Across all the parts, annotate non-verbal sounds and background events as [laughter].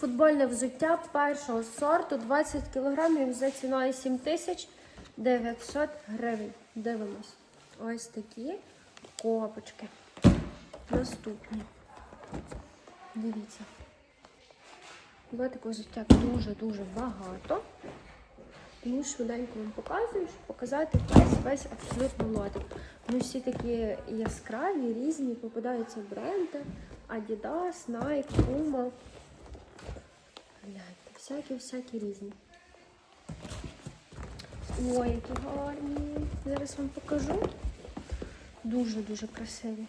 Футбольне взуття першого сорту 20 кг за ціною 7900 гривень. Дивимось. Ось такі копочки. Наступні. Дивіться. Лотику взуття дуже-дуже багато. Тому швиденько вам показую, щоб показати весь весь абсолютно лотик. Вони всі такі яскраві, різні, попадаються бренди. Adidas, Nike, Puma. Гляньте, всякі-всякі різні. Ой, які гарні. Зараз вам покажу. Дуже-дуже красиві.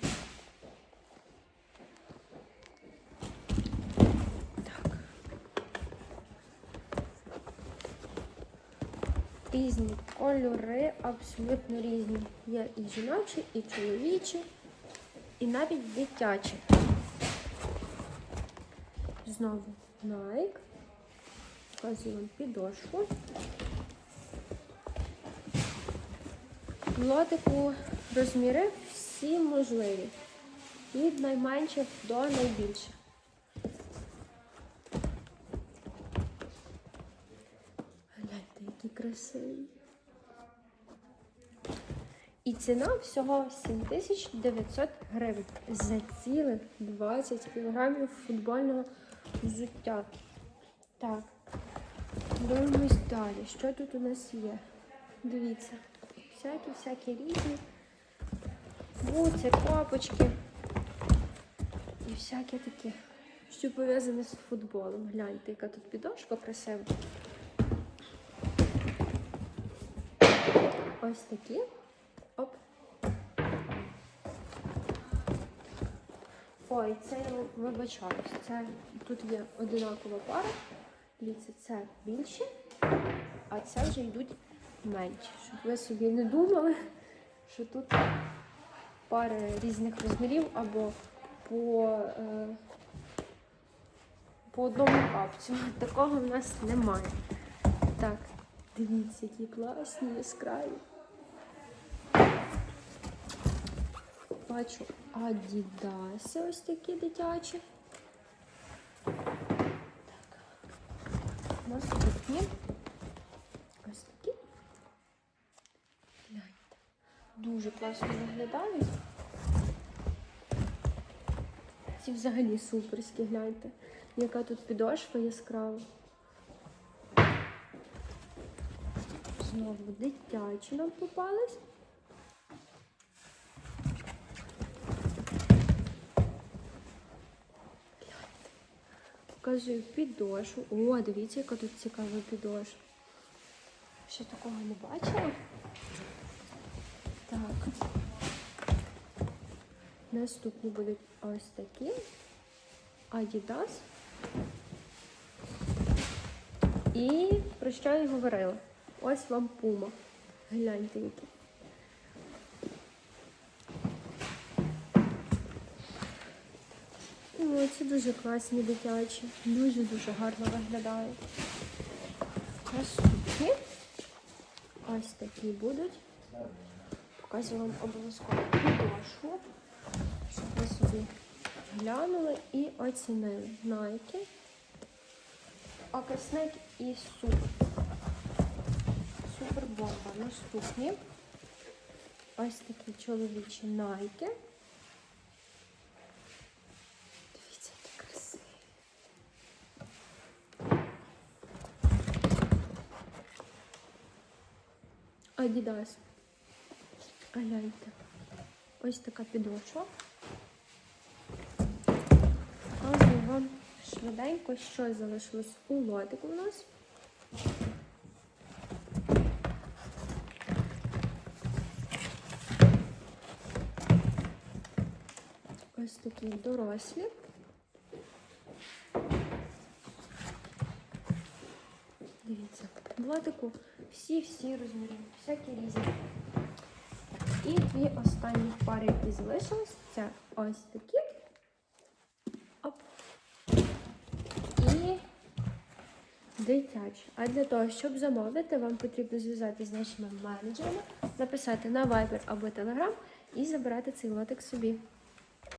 Так. Різні кольори, абсолютно різні. Є і жіночі, і чоловічі, і навіть дитячі. Знову Nike. Показую вам підошву. В лотику розміри всі можливі. Від найменших до найбільших. Гляньте, які красиві. І ціна всього 7900 гривень за цілих 20 кілограмів футбольного взуття. Так, дивимось далі. Що тут у нас є? Дивіться, всякі-всякі різні. Буці, копочки і всяке таке, що пов'язане з футболом. Гляньте, яка тут підошва красива. Ось такі. Оп. Ой, це я вибачаюсь. Це тут є одинакова пара. Дивіться, це більші, а це вже йдуть менші. Щоб ви собі не думали, що тут пари різних розмірів або по, е, по одному капцю. [laughs] Такого в нас немає. Так, дивіться, які класні, яскраві. Бачу адідаси ось такі дитячі. Наступні. Ось такі. Гляньте. Дуже класно виглядають. Ці взагалі суперські, гляньте. Яка тут підошва яскрава. Знову дитячі нам попались. Показую підошву. О, дивіться, яка тут цікава підошва. Ще такого не бачила. Так. Наступні будуть ось такі. Adidas. І про що я говорила? Ось вам пума. Гляньте які. О, ці дуже класні дитячі. Дуже-дуже гарно виглядають. Наступні. Ось такі будуть. Показую вам обов'язково підошву, щоб ви собі глянули і оцінили. Найки, окисник і супер. Супер бомба. Наступні. Ось такі чоловічі найки. А гляньте. Ось така підошва. Показую вам швиденько, що залишилось у лотику у нас. Ось такі дорослі. Дивіться, в лотику всі-всі розміри, всякі різні. І дві останні пари, які залишились, це ось такі. Оп. І дитячі. А для того, щоб замовити, вам потрібно зв'язатися з нашими менеджерами, написати на Viber або Telegram і забирати цей лотик собі.